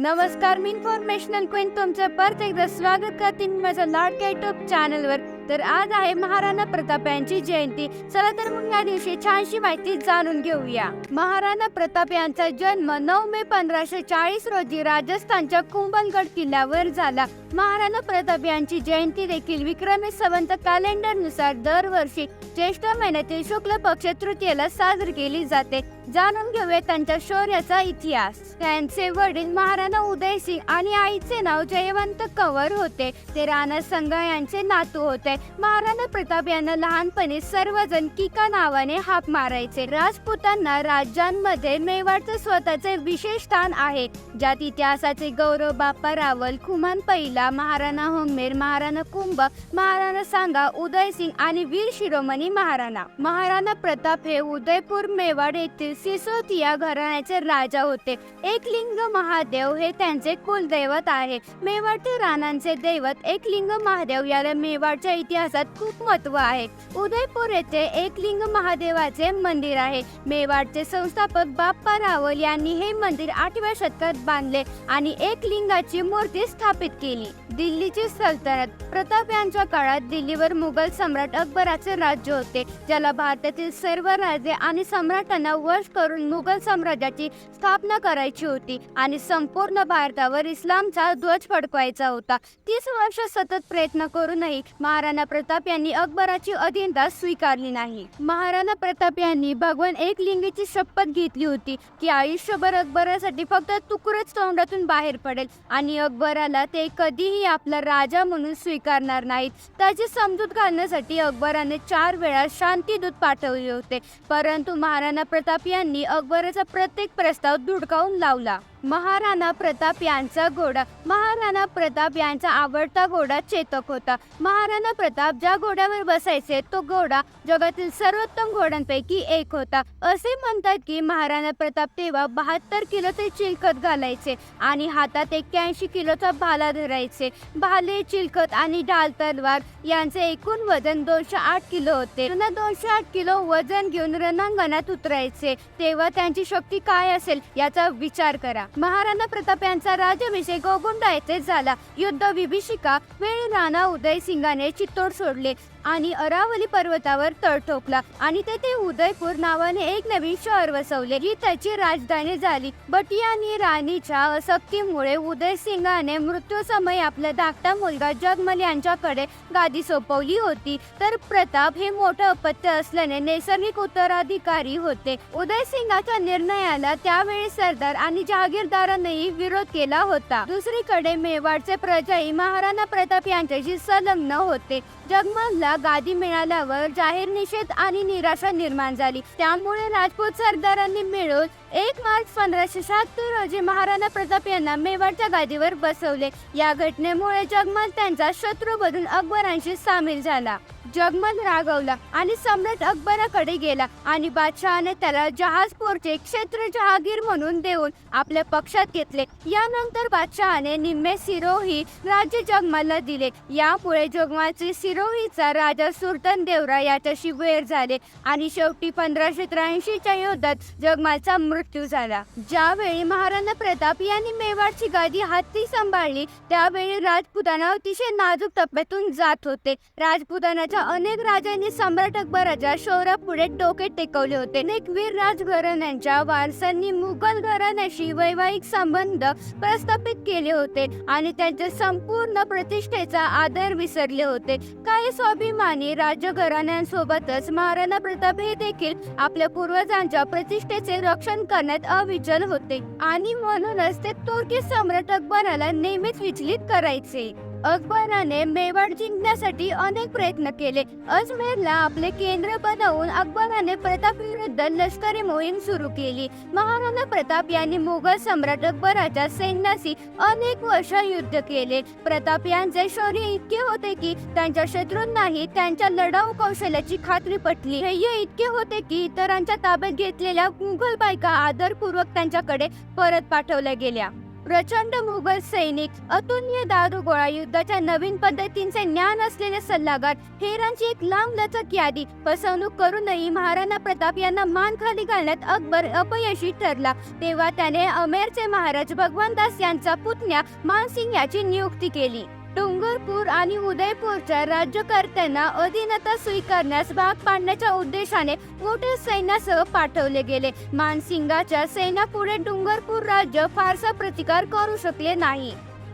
नमस्कार मी informational queen तुमचं परत एकदा स्वागत करते. मी माझ्या लाडक्या युट्यूब चॅनलवर तर आज आहे महाराणा प्रताप यांची जयंती. चला तर मग या दिवशी छानशी माहिती जाणून घेऊया. महाराणा प्रताप यांचा जन्म नऊ मे पंधराशे चाळीस रोजी राजस्थानच्या कुंभलगड किल्ल्यावर झाला. महाराणा प्रताप यांची जयंती देखील विक्रमी संवंत कॅलेंडरनुसार दरवर्षी ज्येष्ठ महिन्यातील शुक्ल पक्ष तृतीयेला साजरी केली जाते. जाणून घेऊया त्यांच्या शौर्याचा इतिहास. त्यांचे वडील महाराणा उदयसिंग आणि आईचे नाव जयवंत कंवर होते. ते राणा संघ यांचे नातू होते. महाराणा प्रताप यांना लहानपणी सर्वजण किका नावाने हाक मारायचे. राजपुतांना राज्यांमध्ये मेवाडचे स्वतःचे विशेष स्थान आहे. ज्यात इतिहासाचे गौरव बाप्पा रावल खुमान पहिला महाराणा होमेर महाराणा कुंभ महाराणा सांगा उदयसिंग आणि वीर शिरोमणी महाराणा. महाराणा प्रताप हे उदयपूर मेवाड येथील सिसोदिया घराण्याचे राजा होते. एकलिंग महादेव हे त्यांचे कुलदैवत आहे. मेवाडचे राणांचे दैवत एकलिंग महादेव याला मेवाडच्या इतिहासात खूप महत्त्व आहे. उदयपूर येथे एकलिंग महादेवाचे मंदिर आहे. मेवाडचे संस्थापक बाप्पा रावल यांनी हे मंदिर आठव्या शतकात बांधले आणि एक लिंगाची मूर्ती स्थापित केली. दिल्लीची सल्तनत प्रताप यांच्या काळात दिल्लीवर मुघल सम्राट अकबराचे राज्य होते ज्याला भारतातील सर्व राजे आणि सम्राटांना वश करून मुघल साम्राज्याची स्थापना करायची होती आणि संपूर्ण भारतावर इस्लामचा ध्वज फडकवायचा होता. तीस वर्ष सतत प्रयत्न करूनही महाराणा प्रताप यांनी अकबराची अधीनता स्वीकारली नाही. महाराणा प्रताप यांनी भगवान एक लिंगीची शपथ घेतली होती की आयुष्यभर अकबरासाठी फक्त तुकडच तोंडातून बाहेर पडेल आणि अकबराला ते कधीही आपला राजा म्हणून स्वीकारणार नाहीत. त्याची समजूत घालण्यासाठी अकबराने चार वेळा शांतीदूत पाठवले होते. परंतु महाराणा प्रताप यांनी अकबराचा प्रत्येक प्रस्ताव धुडकावून लावला. महाराणा प्रताप यांचा घोडा महाराणा प्रताप यांचा आवडता घोडा चेतक होता. महाराणा प्रताप ज्या घोड्यावर बसायचे तो घोडा जगातील सर्वोत्तम घोड्यांपैकी एक होता. असे म्हणतात की महाराणा प्रताप तेव्हा बहात्तर किलोचे चिलखत घालायचे आणि हातात एक्क्याऐंशी किलोचा भाला धरायचे. भाले चिलखत आणि ढाल तलवार यांचे एकूण वजन दोनशे आठ किलो होते. दोनशे आठ किलो वजन घेऊन रणांगणात उतरायचे. तेव्हा त्यांची शक्ती काय असेल याचा विचार करा. महाराणा प्रताप यांचा राज्याभिषेक गोगुंडा येथे झाला. युद्ध विभीषिका वेळी राणा उदय सिंगाने चित्तोड सोडले आणि अरावली पर्वतावर तळ ठोकला आणि तेथे उदयपूर नावाने एक नवीन शहर वसवले. ही त्याची राजधानी झाली. बटियानी राणीच्या असक्तीमुळे उदय सिंगाने मृत्यू समय आपला धाकटा मुलगा जगमल यांच्याकडे गादी सोपवली होती. तर प्रताप हे मोठं अपत्य असल्याने नैसर्गिक उत्तराधिकारी होते. उदय सिंगाच्या निर्णयाला त्यावेळी सरदार आणि जहागीरदारांनी विरोध केला होता. दुसरीकडे मेवाडचे प्रजाई महाराणा प्रताप यांच्याशी संलग्न होते. जगमलला गादी मिळाल्यावर जाहीर निषेध आणि निराशा निर्माण झाली. त्यामुळे राजपूत सरदारांनी मिळून एक मार्च पंधराशे शहात्तर रोजी महाराणा प्रताप यांना मेवाडच्या गादीवर बसवले. या घटनेमुळे जगमल त्यांचा शत्रू बनून अकबरांशी सामील झाला. जगमल रागवला आणि सम्राट अकबराकडे गेला आणि बादशहाने त्याला जहाजपूरचे क्षेत्र जहागीर म्हणून देऊन आपल्या पक्षात घेतले. यानंतर बादशहाने निम्मे सिरोही राज्य जगमलला दिले. यामुळे जगमालचे सिरोहीचा राजा सुलतान देवरा याच्याशी वेर झाले आणि शेवटी पंधराशे त्र्याऐंशीच्या युद्धात जगमालचा मृत्यू मृत्यू झाला. ज्यावेळी महाराणा प्रताप यांनी मेवाडची गादी हाती सांभाळली त्यावेळी राजपुताना अतिशय नाजूक टप्प्यातून जात होते. राजपुतानाच्या अनेक राजांनी सम्राट अकबराच्या शौर्यापुढे डोके टेकवले होते. अनेक वीर राजघराण्यांच्या वारसांनी मुघल घराण्याशी वैवाहिक संबंध प्रस्थापित केले होते आणि त्यांच्या संपूर्ण प्रतिष्ठेचा आदर विसरले होते. काही स्वाभिमानी राजघराण्यांसोबतच महाराणा प्रताप हे देखील आपल्या पूर्वजांच्या प्रतिष्ठेचे रक्षण करण्यात अविचल होते. आणि म्हणूनच ते तुर्की सम्राट अकबराला नेहमीच विचलित करायचे. अकबराने मेवाड जिंकण्यासाठी अनेक प्रयत्न केले. अजमेरला आपले केंद्र बनवून अकबराने प्रताप विरुद्ध लष्करी मोहीम सुरू केली. महाराणा प्रताप यांनी मुघल सम्राट अकबराच्या सैन्याशी अनेक वर्ष युद्ध केले. प्रताप यांचे शौर्य इतके होते की त्यांच्या शत्रूंनाही त्यांच्या लढाऊ कौशल्याची खात्री पटली. हे इतके होते की इतरांच्या ताब्यात घेतलेल्या मुघल बायका आदरपूर्वक त्यांच्याकडे परत पाठवल्या गेल्या. प्रचंड मुघल सैनिक अतुलनीय दारुगोळा युद्धाच्या नवीन पद्धतींचे ज्ञान असलेले सल्लागार हेरांची एक लांब लचक यादी फसवणूक करूनही महाराणा प्रताप यांना मान खाली घालण्यात अकबर अपयशी ठरला. तेव्हा त्याने अमेरचे महाराज भगवानदास यांचा पुतण्या मानसिंग याची नियुक्ती केली. डोंगरपूर आणि उदयपूरच्या राज्यकर्त्यांना अधीनता स्वीकारण्यास भाग पाडण्याच्या उद्देशाने मोठ्या सैन्यासह पाठवले गेले. मानसिंगाच्या सैन्यापुढे डोंगरपूर राज्य फारसा प्रतिकार करू शकले नाही.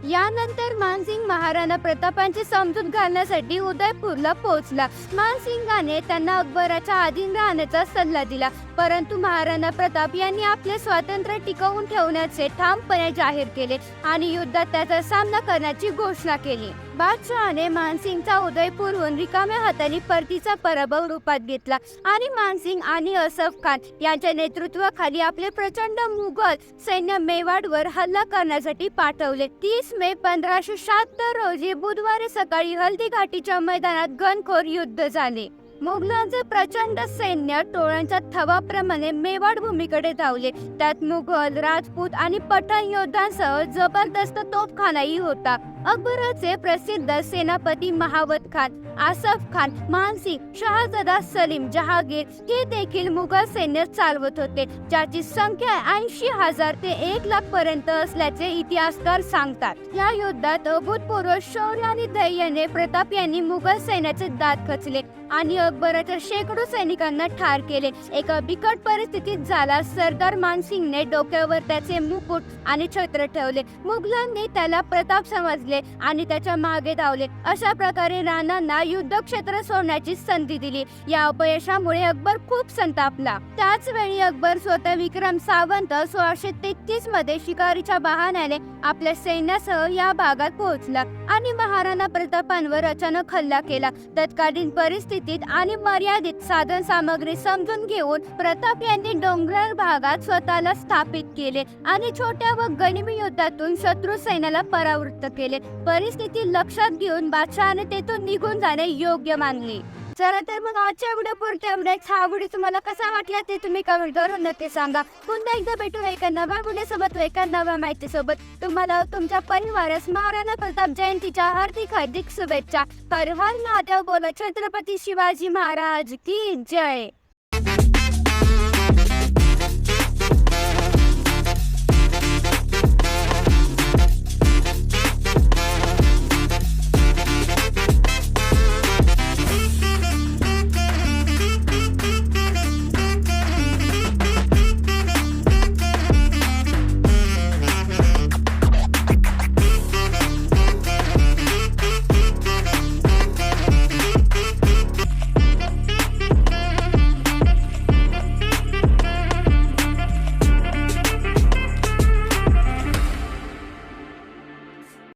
यानंतर मानसिंग महाराणा प्रतापांची समजूत घालण्यासाठी उदयपूरला पोहोचला. मानसिंगाने त्यांना अकबराच्या अधीन राहण्याचा सल्ला दिला. परंतु महाराणा प्रताप यांनी आपले स्वातंत्र्य टिकवून ठेवण्याचे ठामपणे जाहीर केले आणि युद्धात त्याचा सामना करण्याची घोषणा केली. बादशहाने मानसिंगचा उदयपूरहून रिकाम्या हाताने परतीचा पराभव रूपात घेतला. आणि मानसिंग आणि असफ खान यांच्या नेतृत्वाखाली आपले प्रचंड मुघल सैन्य मेवाडवर हल्ला करण्यासाठी पाठवले. तीस मे पंधराशे शहात्तर रोजी बुधवारी सकाळी हल्दी घाटीच्या मैदानात गणखोर युद्ध झाले. मुघलांचे प्रचंड सैन्य टोळ्यांच्या थवाप्रमाणे मेवाड भूमीकडे धावले. त्यात मुघल राजपूत आणि पठाण योद्धांसह जबरदस्त तोफखानाही होता. अकबराचे प्रसिद्ध सेनापती महावत खान आसफ खान मानसिंग शहाजदा सलीम जहागीर हे देखील मुघल सैन्य चालवत होते ज्याची संख्या ऐंशी हजार ते एक लाख पर्यंत असल्याचे इतिहासकार सांगतात. या युद्धात अभूतपूर्व शौर्य आणि धैर्याने प्रताप यांनी मुघल सैन्याचे दात खचले आणि अकबराच्या शेकडो सैनिकांना ठार केले. एका बिकट परिस्थितीत झाला सरदार मानसिंगने डोक्यावर त्याचे मुकुट आणि छत्र ठेवले. मुघलांनी त्याला प्रताप समजले आणि त्याच्यामागे धावले. अशा प्रकारे राणांना युद्ध क्षेत्र सोडण्याची संधी दिली. या अपयशामुळे अकबर खूप संतापला. त्याच वेळी अकबर स्वतः विक्रम सावंत सोळाशे तेहतीसमध्ये शिकारीच्या बहाण्याने आपल्या सैन्यासह या भागात पोहोचला आणि महाराणा प्रतापांवर अचानक हल्ला केला. तत्कालीन परिस्थितीत आणि मर्यादित साधन सामग्री समजून घेऊन प्रताप यांनी डोंगराळ भागात स्वतःला स्थापित केले आणि छोट्या व गनिमी युद्धातून शत्रू सैन्याला परावृत्त केले. परिस्थिती लक्षात घेऊन बादशहाने तेथून निघून जाणे योग्य मानले. चला तर मग आजच्या व्हिडिओ पुरते एवढ्याच हा व्हिडिओ तुम्हाला कसा वाटला ते तुम्ही कमेंट करून नक्की सांगा. पुन्हा एकदा भेटू एका नव्या व्हिडिओसोबत एका नव्या माहितीसोबत. तुम्हाला तुमच्या परिवारास महाराणा प्रताप जयंतीच्या हार्दिक हार्दिक शुभेच्छा. हर हर महादेव बोला छत्रपती शिवाजी महाराज की जय.